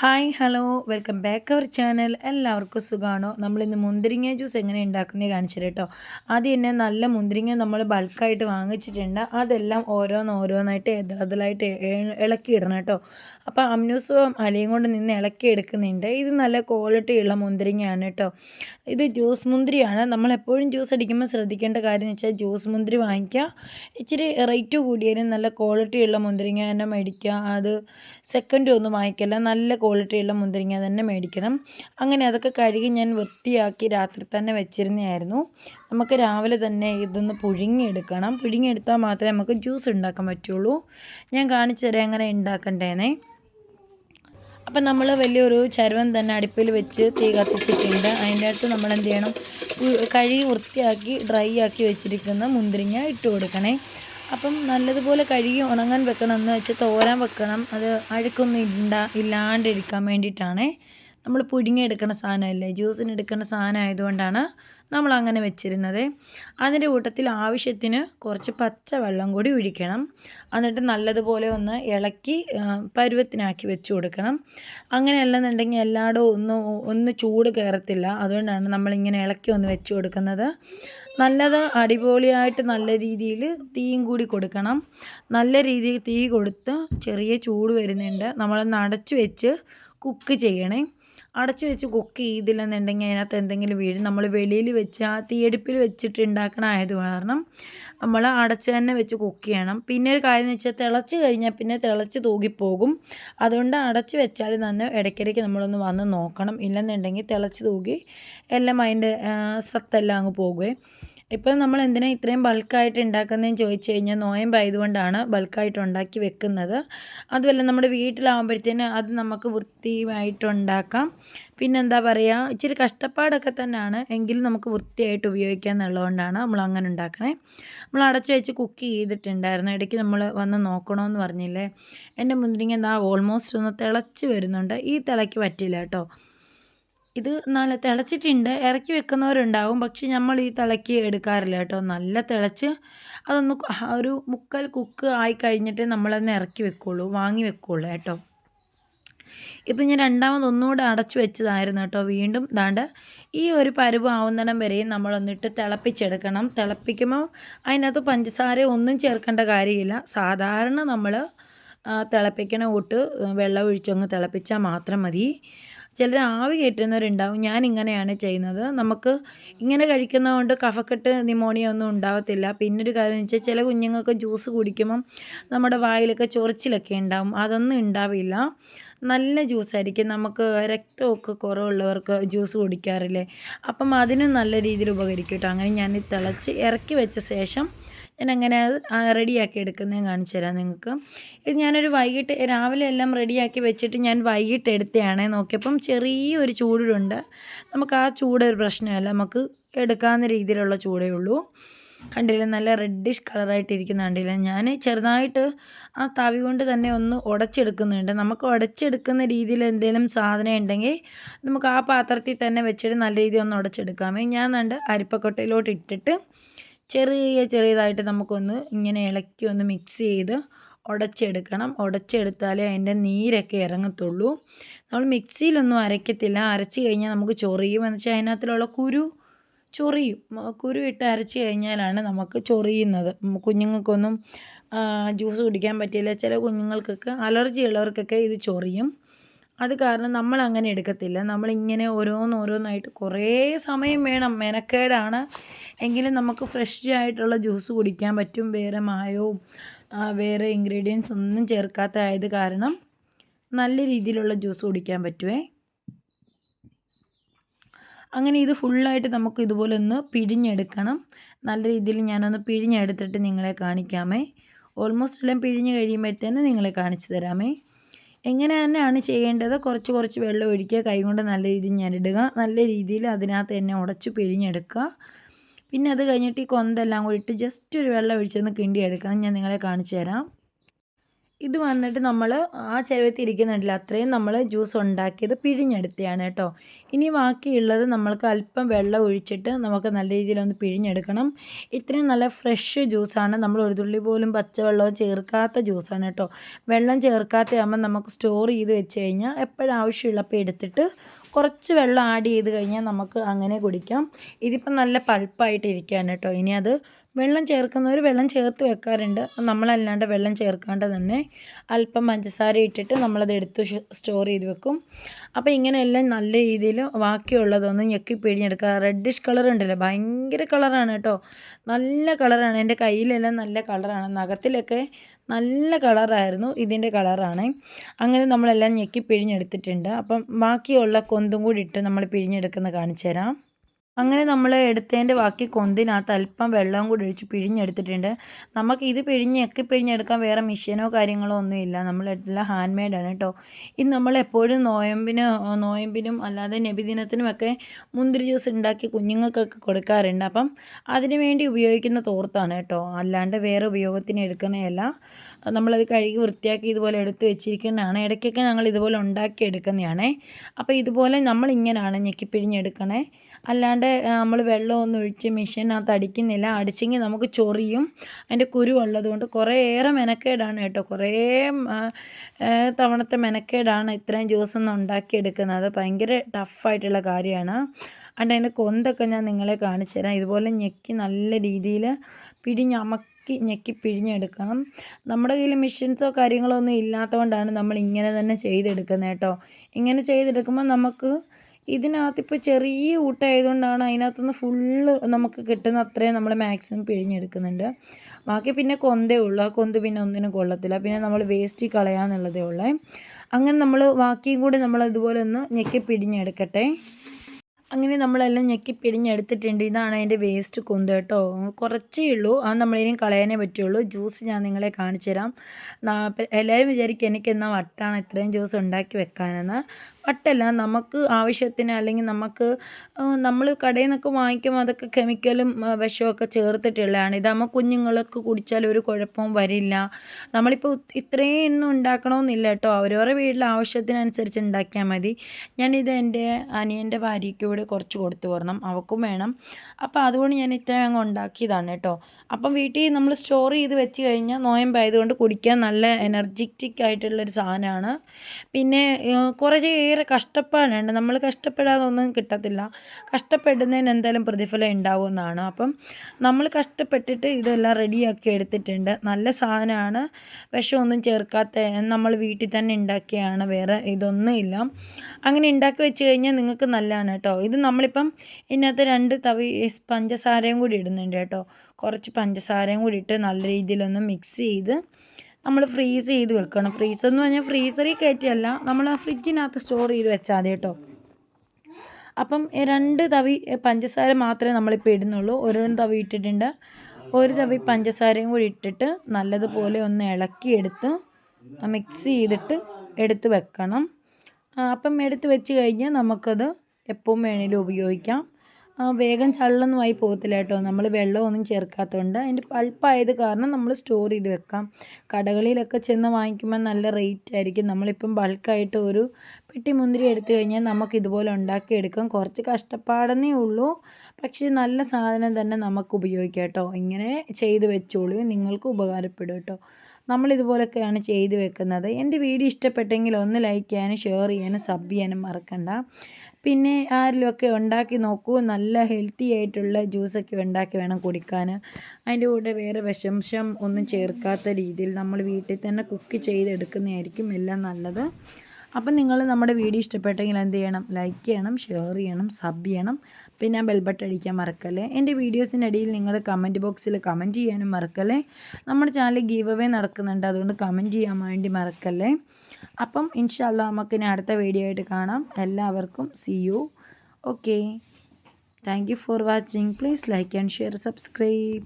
Hi hello welcome back our channel. എല്ലാവർക്കും സുഖമാണോ നമ്മളിന്ന് മുന്തിരിങ്ങ ജ്യൂസ് എങ്ങനെ ഉണ്ടാക്കുന്നത് കാണിച്ചു കേട്ടോ. ആദ്യം തന്നെ നല്ല മുന്തിരിങ്ങ നമ്മൾ ബൾക്കായിട്ട് വാങ്ങിച്ചിട്ടുണ്ട്. അതെല്ലാം ഓരോന്ന് ഓരോന്നായിട്ട് എതിലായിട്ട് ഇളക്കി ഇടണം കേട്ടോ. അപ്പോൾ അമ്നൂസും അലയും കൊണ്ട് നിന്ന് ഇളക്കി എടുക്കുന്നുണ്ട് ഇത് നല്ല ക്വാളിറ്റിയുള്ള മുന്തിരിങ്ങയാണ് കേട്ടോ. ഇത് ജ്യൂസ് മുന്തിരിയാണ്. നമ്മളെപ്പോഴും ജ്യൂസ് അടിക്കുമ്പോൾ ശ്രദ്ധിക്കേണ്ട കാര്യം എന്ന് വെച്ചാൽ ജ്യൂസ് മുന്തിരി വാങ്ങിക്കുക. ഇച്ചിരി റേറ്റ് കൂടിയാലും നല്ല ക്വാളിറ്റിയുള്ള മുന്തിരിങ്ങ തന്നെ മേടിക്കുക. അത് സെക്കൻഡ് ഒന്നും വാങ്ങിക്കല്ല. നല്ല ക്വാളിറ്റിയുള്ള മുന്തിരിങ്ങ തന്നെ മേടിക്കണം. അങ്ങനെ അതൊക്കെ കഴുകി ഞാൻ വൃത്തിയാക്കി രാത്രി തന്നെ വെച്ചിരുന്നതായിരുന്നു. നമുക്ക് രാവിലെ തന്നെ ഇതൊന്ന് പുഴുങ്ങിയെടുക്കണം. പുഴുങ്ങിയെടുത്താൽ മാത്രമേ നമുക്ക് ജ്യൂസ് ഉണ്ടാക്കാൻ പറ്റുള്ളൂ. ഞാൻ കാണിച്ചു തരാം എങ്ങനെ ഉണ്ടാക്കണ്ടേന്നേ. അപ്പം നമ്മൾ വലിയൊരു ചരുവൻ തന്നെ അടുപ്പിൽ വെച്ച് തീ കത്തിച്ചിട്ടുണ്ട്. അതിന്റെ അടുത്ത് നമ്മൾ എന്ത് ചെയ്യണം? കഴുകി വൃത്തിയാക്കി ഡ്രൈ ആക്കി വെച്ചിരിക്കുന്ന മുന്തിരിങ്ങ ഇട്ട് കൊടുക്കണേ. അപ്പം നല്ലതുപോലെ കഴുകി ഉണങ്ങാൻ വെക്കണം. എന്ന് വെച്ചാൽ തോരാൻ വെക്കണം. അത് അഴുക്കൊന്നും ഇണ്ട ഇല്ലാണ്ടിരിക്കാൻ വേണ്ടിയിട്ടാണ്. നമ്മൾ പുഴുങ്ങിയെടുക്കുന്ന സാധനമല്ലേ? ജ്യൂസിന് എടുക്കുന്ന സാധനം ആയതുകൊണ്ടാണ് നമ്മൾ അങ്ങനെ വെച്ചിരുന്നത്. അതിന്റെ കൂട്ടത്തിൽ ആവശ്യത്തിന് കുറച്ച് പച്ച വെള്ളം കൂടി ഒഴിക്കണം. എന്നിട്ട് നല്ലതുപോലെ ഒന്ന് ഇളക്കി പരുവത്തിനാക്കി വെച്ച് കൊടുക്കണം. അങ്ങനെയല്ലെന്നുണ്ടെങ്കിൽ എല്ലായിടവും ഒന്ന് ഒന്ന് ചൂട് കയറത്തില്ല. അതുകൊണ്ടാണ് നമ്മളിങ്ങനെ ഇളക്കി ഒന്ന് വെച്ച് കൊടുക്കുന്നത്. നല്ലത് അടിപൊളിയായിട്ട് നല്ല രീതിയിൽ തീയും കൂടി കൊടുക്കണം. നല്ല രീതിയിൽ തീ കൊടുത്ത് ചെറിയ ചൂട് വരുന്നുണ്ട്. നമ്മൾ നടച്ച് വെച്ച് കുക്ക് ചെയ്യണേ. അടച്ചു വെച്ച് കുക്ക് ചെയ്തില്ലെന്നുണ്ടെങ്കിൽ അതിനകത്ത് എന്തെങ്കിലും വീഴും. നമ്മൾ വെളിയിൽ വെച്ച് ആ തീയടുപ്പിൽ വെച്ചിട്ട് ഉണ്ടാക്കണ ആയത് കാരണം നമ്മൾ അടച്ച് തന്നെ വെച്ച് കുക്ക് ചെയ്യണം. പിന്നെ ഒരു കാര്യം എന്ന് വെച്ചാൽ തിളച്ച് കഴിഞ്ഞാൽ പിന്നെ തിളച്ച് തൂകിപ്പോകും. അതുകൊണ്ട് അടച്ച് വെച്ചാൽ തന്നെ ഇടയ്ക്കിടയ്ക്ക് നമ്മളൊന്ന് വന്ന് നോക്കണം. ഇല്ലെന്നുണ്ടെങ്കിൽ തിളച്ച് തൂകി എല്ലാം അതിന്റെ സത്തെല്ലാം അങ്ങ് പോകുകയും ഇപ്പം നമ്മൾ എന്തിനാണ് ഇത്രയും ബൾക്കായിട്ട് ഉണ്ടാക്കുന്നതെന്ന് ചോദിച്ചു കഴിഞ്ഞാൽ നോയമ്പായതുകൊണ്ടാണ് ബൾക്കായിട്ട് ഉണ്ടാക്കി വെക്കുന്നത്. അതുമല്ല നമ്മുടെ വീട്ടിലാകുമ്പോഴത്തേന് അത് നമുക്ക് വൃത്തിയായിട്ടുണ്ടാക്കാം പിന്നെന്താ പറയുക ഇച്ചിരി കഷ്ടപ്പാടൊക്കെ തന്നെയാണ് എങ്കിലും നമുക്ക് വൃത്തിയായിട്ട് ഉപയോഗിക്കാം എന്നുള്ളതുകൊണ്ടാണ് നമ്മൾ അങ്ങനെ ഉണ്ടാക്കണേ. നമ്മൾ അടച്ചു വെച്ച് കുക്ക് ചെയ്തിട്ടുണ്ടായിരുന്നു. ഇടയ്ക്ക് നമ്മൾ വന്ന് നോക്കണമെന്ന് പറഞ്ഞില്ലേ? എന്റെ മുന്തിരിങ്ങ എന്താ ഓൾമോസ്റ്റ് ഒന്ന് തിളച്ച് വരുന്നുണ്ട്. ഈ തിളയ്ക്ക് പറ്റില്ല കേട്ടോ. ഇത് നല്ല തിളച്ചിട്ടുണ്ട്. ഇറക്കി വെക്കുന്നവരുണ്ടാവും. പക്ഷെ നമ്മൾ ഈ തിളക്കി എടുക്കാറില്ല കേട്ടോ. നല്ല തിളച്ച് അതൊന്ന് ഒരു മുക്കൽ കുക്ക് ആയി കഴിഞ്ഞിട്ടേ നമ്മളതൊന്ന് ഇറക്കി വെക്കുള്ളൂ വാങ്ങി വെക്കുള്ളൂ കേട്ടോ. ഇപ്പം ഞാൻ രണ്ടാമത് ഒന്നുകൂടെ അടച്ചു വെച്ചതായിരുന്നു കേട്ടോ. വീണ്ടും ദാണ്ട് ഈ ഒരു പരുവ് ആവുന്നിടം വരെയും നമ്മളൊന്നിട്ട് തിളപ്പിച്ചെടുക്കണം. തിളപ്പിക്കുമ്പോൾ അതിനകത്ത് പഞ്ചസാര ഒന്നും ചേർക്കേണ്ട കാര്യമില്ല. സാധാരണ നമ്മൾ തിളപ്പിക്കണ കൂട്ട് വെള്ളം ഒഴിച്ചങ്ങ് തിളപ്പിച്ചാൽ മാത്രം മതി. ചിലർ ആവി കയറ്റുന്നവരുണ്ടാവും. ഞാൻ ഇങ്ങനെയാണ് ചെയ്യുന്നത്. നമുക്ക് ഇങ്ങനെ കഴിക്കുന്നതുകൊണ്ട് കഫക്കെട്ട് നിമോണിയ ഒന്നും ഉണ്ടാവത്തില്ല. പിന്നൊരു കാര്യം വെച്ചാൽ ചില കുഞ്ഞുങ്ങൾക്ക് ജ്യൂസ് കുടിക്കുമ്പം നമ്മുടെ വായിലൊക്കെ ചൊറിച്ചിലൊക്കെ ഉണ്ടാവും. അതൊന്നും ഉണ്ടാവില്ല. നല്ല ജ്യൂസായിരിക്കും. നമുക്ക് രക്തമൊക്കെ കുറവുള്ളവർക്ക് ജ്യൂസ് കുടിക്കാറില്ലേ? അപ്പം അതിനും നല്ല രീതിയിൽ ഉപകരിക്കും കേട്ടോ. അങ്ങനെ ഞാൻ തിളച്ച് ഇറക്കി വെച്ച ശേഷം ഞാൻ അങ്ങനെ അത് റെഡിയാക്കി എടുക്കുന്നത് കാണിച്ചു തരാം നിങ്ങൾക്ക്. ഇത് ഞാനൊരു വൈകിട്ട് രാവിലെ എല്ലാം റെഡിയാക്കി വെച്ചിട്ട് ഞാൻ വൈകിട്ട് എടുത്തതാണ് നോക്കിയപ്പം ചെറിയൊരു ചൂടുണ്ട് നമുക്ക് ആ ചൂട് ഒരു പ്രശ്നമല്ല നമുക്ക് എടുക്കാവുന്ന രീതിയിലുള്ള ചൂടേ ഉള്ളൂ. കണ്ടില്ല നല്ല റെഡിഷ് കളറായിട്ടിരിക്കുന്ന കണ്ടില്ല? ഞാൻ ചെറുതായിട്ട് ആ തവി കൊണ്ട് തന്നെ ഒന്ന് ഉടച്ചെടുക്കുന്നുണ്ട്. നമുക്ക് ഉടച്ചെടുക്കുന്ന രീതിയിൽ എന്തെങ്കിലും സാധനം ഉണ്ടെങ്കിൽ നമുക്ക് ആ പാത്രത്തിൽ തന്നെ വെച്ചിട്ട് നല്ല രീതിയിൽ ഒന്ന് ഉടച്ചെടുക്കാമേ ഞാൻ കണ്ട് അരിപ്പക്കൊട്ടയിലോട്ട് ഇട്ടിട്ട് ചെറിയ ചെറിയതായിട്ട് നമുക്കൊന്ന് ഇങ്ങനെ ഇളക്കി ഒന്ന് മിക്സ് ചെയ്ത് ഉടച്ചെടുക്കണം. ഉടച്ചെടുത്താലേ അതിന്റെ നീരൊക്കെ ഇറങ്ങത്തുള്ളൂ. നമ്മൾ മിക്സിയിലൊന്നും അരയ്ക്കത്തില്ല. അരച്ച് കഴിഞ്ഞാൽ നമുക്ക് ചൊറിയും. എന്ന് വെച്ചാൽ കുരു ചൊറിയും. കുരു ഇട്ട് അരച്ച് കഴിഞ്ഞാലാണ് നമുക്ക് ചൊറിയുന്നത്. കുഞ്ഞുങ്ങൾക്കൊന്നും ജ്യൂസ് കുടിക്കാൻ പറ്റില്ല. ചില കുഞ്ഞുങ്ങൾക്കൊക്കെ അലർജി ഉള്ളവർക്കൊക്കെ ഇത് ചൊറിയും. അത് കാരണം നമ്മൾ അങ്ങനെ എടുക്കത്തില്ല. നമ്മളിങ്ങനെ ഓരോന്നോരോന്നായിട്ട് കുറേ സമയം വേണം. മെനക്കേടാണ്. എങ്കിലും നമുക്ക് ഫ്രഷ് ആയിട്ടുള്ള ജ്യൂസ് കുടിക്കാൻ പറ്റും. വേറെ മായവും വേറെ ഇൻഗ്രീഡിയൻസ് ഒന്നും ചേർക്കാത്ത ആയത് കാരണം നല്ല രീതിയിലുള്ള ജ്യൂസ് കുടിക്കാൻ പറ്റുമേ അങ്ങനെ ഇത് ഫുള്ളായിട്ട് നമുക്ക് ഇതുപോലെ ഒന്ന് പിഴിഞ്ഞെടുക്കണം. നല്ല രീതിയിൽ ഞാനൊന്ന് പിഴിഞ്ഞെടുത്തിട്ട് നിങ്ങളെ കാണിക്കാമേ. ഓൾമോസ്റ്റ് എല്ലാം പിഴിഞ്ഞ് കഴിയുമ്പോഴത്തേന് നിങ്ങളെ കാണിച്ചു തരാമേ. എങ്ങനെ തന്നെയാണ് ചെയ്യേണ്ടത്? കുറച്ച് കുറച്ച് വെള്ളം ഒഴിക്കുക. കൈകൊണ്ട് നല്ല രീതിയിൽ ഞെരടുക. നല്ല രീതിയിൽ അതിനകത്ത് തന്നെ ഉടച്ച് പിഴിഞ്ഞെടുക്കുക. പിന്നെ അത് കഴിഞ്ഞിട്ട് ഈ കൊന്തെല്ലാം കൂടി ഇട്ട് ജസ്റ്റ് ഒരു വെള്ളം ഒഴിച്ചൊന്ന് കിണ്ടി എടുക്കണം ഞാൻ നിങ്ങളെ കാണിച്ചു തരാം ഇത് വന്നിട്ട് നമ്മൾ ആ ചെരുവത്തിൽ ഇരിക്കുന്നുണ്ടല്ലോ അത്രയും നമ്മൾ ജ്യൂസ് ഉണ്ടാക്കിയത് പിഴിഞ്ഞെടുത്തതാണ് കേട്ടോ. ഇനി ബാക്കിയുള്ളത് നമ്മൾക്ക് അല്പം വെള്ളം ഒഴിച്ചിട്ട് നമുക്ക് നല്ല രീതിയിലൊന്ന് പിഴിഞ്ഞെടുക്കണം. ഇത്രയും നല്ല ഫ്രഷ് ജ്യൂസാണ് നമ്മൾ ഒരു തുള്ളി പോലും പച്ചവെള്ളവും ചേർക്കാത്ത ജ്യൂസാണ് കേട്ടോ. വെള്ളം ചേർക്കാത്ത ആകുമ്പോൾ നമുക്ക് സ്റ്റോർ ചെയ്ത് വെച്ച് കഴിഞ്ഞാൽ എപ്പോഴും ആവശ്യമുള്ളപ്പോൾ എടുത്തിട്ട് കുറച്ച് വെള്ളം ആഡ് ചെയ്ത് കഴിഞ്ഞാൽ നമുക്ക് അങ്ങനെ കുടിക്കാം. ഇതിപ്പം നല്ല പൾപ്പായിട്ട് ഇരിക്കുകയാണ് കേട്ടോ. ഇനി അത് വെള്ളം ചേർക്കുന്നവർ വെള്ളം ചേർത്ത് വെക്കാറുണ്ട്. നമ്മളല്ലാണ്ട് വെള്ളം ചേർക്കാണ്ട് തന്നെ അല്പം പഞ്ചസാര ഇട്ടിട്ട് നമ്മളത് എടുത്ത് സ്റ്റോർ ചെയ്ത് വെക്കും. അപ്പോൾ ഇങ്ങനെയെല്ലാം നല്ല രീതിയിൽ ബാക്കിയുള്ളതൊന്ന് ഞെക്കി പിഴിഞ്ഞെടുക്കുക റെഡിഷ് കളർ ഉണ്ടല്ലോ ഭയങ്കര കളറാണ് കേട്ടോ നല്ല കളറാണ് എന്റെ കയ്യിലെല്ലാം നല്ല കളറാണ് നഖത്തിലൊക്കെ നല്ല കളറായിരുന്നു ഇതിന്റെ കളറാണ് അങ്ങനെ നമ്മളെല്ലാം ഞെക്കി പിഴിഞ്ഞെടുത്തിട്ടുണ്ട്. അപ്പം ബാക്കിയുള്ള കൊന്തും കൂടി ഇട്ട് നമ്മൾ പിഴിഞ്ഞെടുക്കുന്ന കാണിച്ചു തരാം അങ്ങനെ നമ്മൾ എടുത്തതിന്റെ ബാക്കി കൊന്തിനകത്ത് അല്പം വെള്ളവും കൂടി ഒഴിച്ച് പിഴിഞ്ഞെടുത്തിട്ടുണ്ട്. നമുക്ക് ഇത് പിഴിഞ്ഞൊക്കെ പിഴിഞ്ഞെടുക്കാൻ വേറെ മെഷീനോ കാര്യങ്ങളോ ഒന്നുമില്ല. നമ്മളെല്ലാം ഹാൻഡ് മെയ്ഡാണ് കേട്ടോ ഇത് നമ്മൾ എപ്പോഴും നോയമ്പിന് നോയമ്പിനും അല്ലാതെ നബിദിനത്തിനുമൊക്കെ മുന്തിരി ജ്യൂസ് ഉണ്ടാക്കി കുഞ്ഞുങ്ങൾക്കൊക്കെ കൊടുക്കാറുണ്ട്. അപ്പം അതിന് വേണ്ടി ഉപയോഗിക്കുന്ന തോർത്താണ് കേട്ടോ അല്ലാണ്ട് വേറെ ഉപയോഗത്തിന് എടുക്കുന്നതല്ല. നമ്മളത് കഴുകി വൃത്തിയാക്കി ഇതുപോലെ എടുത്ത് വെച്ചിരിക്കുന്നതാണ്. ഇടയ്ക്കൊക്കെ ഞങ്ങൾ ഇതുപോലെ ഉണ്ടാക്കി എടുക്കുന്നതാണേ അപ്പോൾ ഇതുപോലെ നമ്മളിങ്ങനെയാണ് ഞെക്കിപ്പിഴിഞ്ഞെടുക്കണേ അല്ലാണ്ട് നമ്മൾ വെള്ളമൊന്നും ഒഴിച്ച് മെഷീനകത്ത് അടിക്കുന്നില്ല. അടിച്ചെങ്കിൽ നമുക്ക് ചൊറിയും. അതിന്റെ കുരു ഉള്ളതുകൊണ്ട് കുറേയേറെ മെനക്കേടാണ് കേട്ടോ. കുറേ തവണത്തെ മെനക്കേടാണ് ഇത്രയും ജ്യൂസ് ഒന്ന് ഉണ്ടാക്കിയെടുക്കുന്നത്. ഭയങ്കര ടഫായിട്ടുള്ള കാര്യമാണ്. അതുകൊണ്ട് അതിന്റെ കൊന്തൊക്കെ ഞാൻ നിങ്ങളെ കാണിച്ചു തരാം. ഇതുപോലെ ഞെക്കി നല്ല രീതിയിൽ പിടിഞ്ഞമക്കി ഞെക്കി പിഴിഞ്ഞെടുക്കണം. നമ്മുടെ കയ്യിൽ മെഷീൻസോ കാര്യങ്ങളോ ഒന്നും ഇല്ലാത്തതുകൊണ്ടാണ് നമ്മൾ ഇങ്ങനെ തന്നെ ചെയ്തെടുക്കുന്നത് കേട്ടോ. ഇങ്ങനെ ചെയ്തെടുക്കുമ്പോൾ നമുക്ക് ഇതിനകത്തിപ്പോൾ ചെറിയ ഊട്ടായതുകൊണ്ടാണ് അതിനകത്തുനിന്ന് ഫുള്ള് നമുക്ക് കിട്ടുന്ന അത്രയും നമ്മൾ മാക്സിമം പിഴിഞ്ഞെടുക്കുന്നുണ്ട്. ബാക്കി പിന്നെ കൊന്തേ ഉള്ളൂ. ആ കൊന്ത് പിന്നെ ഒന്നിനും കൊള്ളത്തില്ല. പിന്നെ നമ്മൾ വേസ്റ്റ് കളയാന്നുള്ളതേ ഉള്ളേ. അങ്ങനെ നമ്മൾ ബാക്കിയും കൂടി നമ്മൾ ഇതുപോലെ ഒന്ന് ഞെക്കി പിഴിഞ്ഞെടുക്കട്ടെ. അങ്ങനെ നമ്മളെല്ലാം ഞെക്കി പിഴിഞ്ഞെടുത്തിട്ടുണ്ട്. ഇതാണ് അതിന്റെ വേസ്റ്റ് കൊന്ത് കേട്ടോ. കുറച്ചേ ഉള്ളൂ. അത് നമ്മളിനും കളയാനേ പറ്റുള്ളൂ. ജ്യൂസ് ഞാൻ നിങ്ങളെ കാണിച്ചു തരാം എല്ലാവരും വിചാരിക്കും എനിക്ക് എന്നാൽ വട്ടാണ് ഇത്രയും ജ്യൂസ് ഉണ്ടാക്കി വെക്കാനെന്ന്. വട്ടല്ല നമുക്ക് ആവശ്യത്തിന് അല്ലെങ്കിൽ നമുക്ക് നമ്മൾ കടയിൽ നിന്നൊക്കെ വാങ്ങിക്കുമ്പോൾ അതൊക്കെ കെമിക്കലും വിഷമൊക്കെ ചേർത്തിട്ടുള്ളതാണ്. ഇത് ഇതാകുമ്പോൾ കുഞ്ഞുങ്ങൾക്ക് കുടിച്ചാൽ ഒരു കുഴപ്പവും വരില്ല. നമ്മളിപ്പോൾ ഇത്രയും എണ്ണം ഉണ്ടാക്കണമെന്നില്ല കേട്ടോ. അവരവരുടെ വീട്ടിലെ ആവശ്യത്തിനനുസരിച്ച് ഉണ്ടാക്കിയാൽ മതി. ഞാനിത് എന്റെ അനിയന്റെ ഭാര്യയ്ക്ക് കുറച്ച് കൊടുത്തു വരണം. അവക്കും വേണം. അപ്പോൾ അതുകൊണ്ട് ഞാൻ ഇത്രയും അങ്ങ് ഉണ്ടാക്കിയതാണ് കേട്ടോ. അപ്പം വീട്ടിൽ നമ്മൾ സ്റ്റോർ ചെയ്ത് വെച്ച് കഴിഞ്ഞാൽ നോയമ്പായതുകൊണ്ട് കുടിക്കാൻ നല്ല എനർജറ്റിക് ആയിട്ടുള്ളൊരു സാധനമാണ്. പിന്നെ കുറേയേറെ കഷ്ടപ്പാടുണ്ട് നമ്മൾ കഷ്ടപ്പെടാതെ ഒന്നും കിട്ടത്തില്ല. കഷ്ടപ്പെടുന്നതിന് എന്തായാലും പ്രതിഫലം ഉണ്ടാവുമെന്നാണ് അപ്പം നമ്മൾ കഷ്ടപ്പെട്ടിട്ട് ഇതെല്ലാം റെഡിയാക്കി എടുത്തിട്ടുണ്ട്. നല്ല സാധനമാണ്. വിഷമൊന്നും ചേർക്കാത്ത നമ്മൾ വീട്ടിൽ തന്നെ ഉണ്ടാക്കിയാണ്. വേറെ ഇതൊന്നുമില്ല അങ്ങനെ ഉണ്ടാക്കി വെച്ച് കഴിഞ്ഞാൽ നിങ്ങൾക്ക് നല്ലതാണ് കേട്ടോ. ഇത് നമ്മളിപ്പം ഇതിനകത്ത് രണ്ട് തവി പഞ്ചസാരയും കൂടി ഇടുന്നുണ്ട് കേട്ടോ. കുറച്ച് പഞ്ചസാരയും കൂടി ഇട്ട് നല്ല രീതിയിലൊന്ന് മിക്സ് ചെയ്ത് നമ്മൾ ഫ്രീസ് ചെയ്ത് വെക്കണം. ഫ്രീസർ എന്ന് പറഞ്ഞാൽ ഫ്രീസറിൽ കയറ്റിയല്ല നമ്മൾ ആ ഫ്രിഡ്ജിനകത്ത് സ്റ്റോർ ചെയ്ത് വെച്ചാൽ മതി കേട്ടോ. അപ്പം രണ്ട് തവി പഞ്ചസാര മാത്രമേ നമ്മളിപ്പോൾ ഇടുന്നുള്ളൂ. ഓരോ തവി ഇട്ടിട്ടുണ്ട്. ഒരു തവി പഞ്ചസാരയും കൂടി ഇട്ടിട്ട് നല്ലതുപോലെ ഒന്ന് ഇളക്കിയെടുത്ത് മിക്സ് ചെയ്തിട്ട് എടുത്ത് വെക്കണം. അപ്പം എടുത്ത് വെച്ച് കഴിഞ്ഞാൽ നമുക്കത് എപ്പം വേണേലും ഉപയോഗിക്കാം. വേഗം ചള്ളൊന്നുമായി പോകത്തില്ല കേട്ടോ. നമ്മൾ വെള്ളമൊന്നും ചേർക്കാത്തതുകൊണ്ട് അതിന്റെ പൾപ്പായത് കാരണം നമ്മൾ സ്റ്റോർ ചെയ്ത് വെക്കാം. കടകളിലൊക്കെ ചെന്ന് വാങ്ങിക്കുമ്പോൾ നല്ല റേറ്റ് ആയിരിക്കും. നമ്മളിപ്പം ബൾക്കായിട്ട് ഒരു പെട്ടി മുന്തിരി എടുത്തു കഴിഞ്ഞാൽ നമുക്ക് ഇതുപോലെ ഉണ്ടാക്കിയെടുക്കാം. കുറച്ച് കഷ്ടപ്പാടെന്നേ ഉള്ളൂ. പക്ഷേ നല്ല സാധനം തന്നെ നമുക്ക് ഉപയോഗിക്കാം കേട്ടോ. ഇങ്ങനെ ചെയ്ത് വെച്ചോളൂ. നിങ്ങൾക്ക് ഉപകാരപ്പെടും കേട്ടോ. നമ്മളിതുപോലൊക്കെയാണ് ചെയ്ത് വെക്കുന്നത്. എന്റെ വീഡിയോ ഇഷ്ടപ്പെട്ടെങ്കിൽ ഒന്ന് ലൈക്ക് ചെയ്യാനും ഷെയർ ചെയ്യാനും സബ് ചെയ്യാനും മറക്കണ്ട. പിന്നെ ആരിലുമൊക്കെ ഉണ്ടാക്കി നോക്കൂ നല്ല ഹെൽത്തി ആയിട്ടുള്ള ജ്യൂസൊക്കെ ഉണ്ടാക്കി വേണം കുടിക്കാൻ. അതിന്റെ കൂടെ വേറെ വിഷംശം ഒന്നും ചേർക്കാത്ത രീതിയിൽ നമ്മൾ വീട്ടിൽ തന്നെ കുക്ക് ചെയ്തെടുക്കുന്നതായിരിക്കും എല്ലാം നല്ലത്. അപ്പം നിങ്ങൾ നമ്മുടെ വീഡിയോ ഇഷ്ടപ്പെട്ടെങ്കിൽ എന്ത് ചെയ്യണം? ലൈക്ക് ചെയ്യണം ഷെയർ ചെയ്യണം സബ് ചെയ്യണം. പിന്നെ ബെൽബട്ട് അടിക്കാൻ മറക്കല്ലേ? എന്റെ വീഡിയോസിന്റെ വീഡിയോസിനിടയിൽ നിങ്ങൾ കമന്റ് ബോക്സിൽ കമന്റ് ചെയ്യാനും മറക്കല്ലേ? നമ്മുടെ ചാനൽ ഗീവ് അവേ നടക്കുന്നുണ്ട് അതുകൊണ്ട് കമന്റ് ചെയ്യാൻ വേണ്ടി മറക്കല്ലേ? അപ്പം ഇൻഷാല്ല നമുക്ക് ഇനി അടുത്ത വീഡിയോ ആയിട്ട് കാണാം. എല്ലാവർക്കും see you okay thank you for watching please like and share subscribe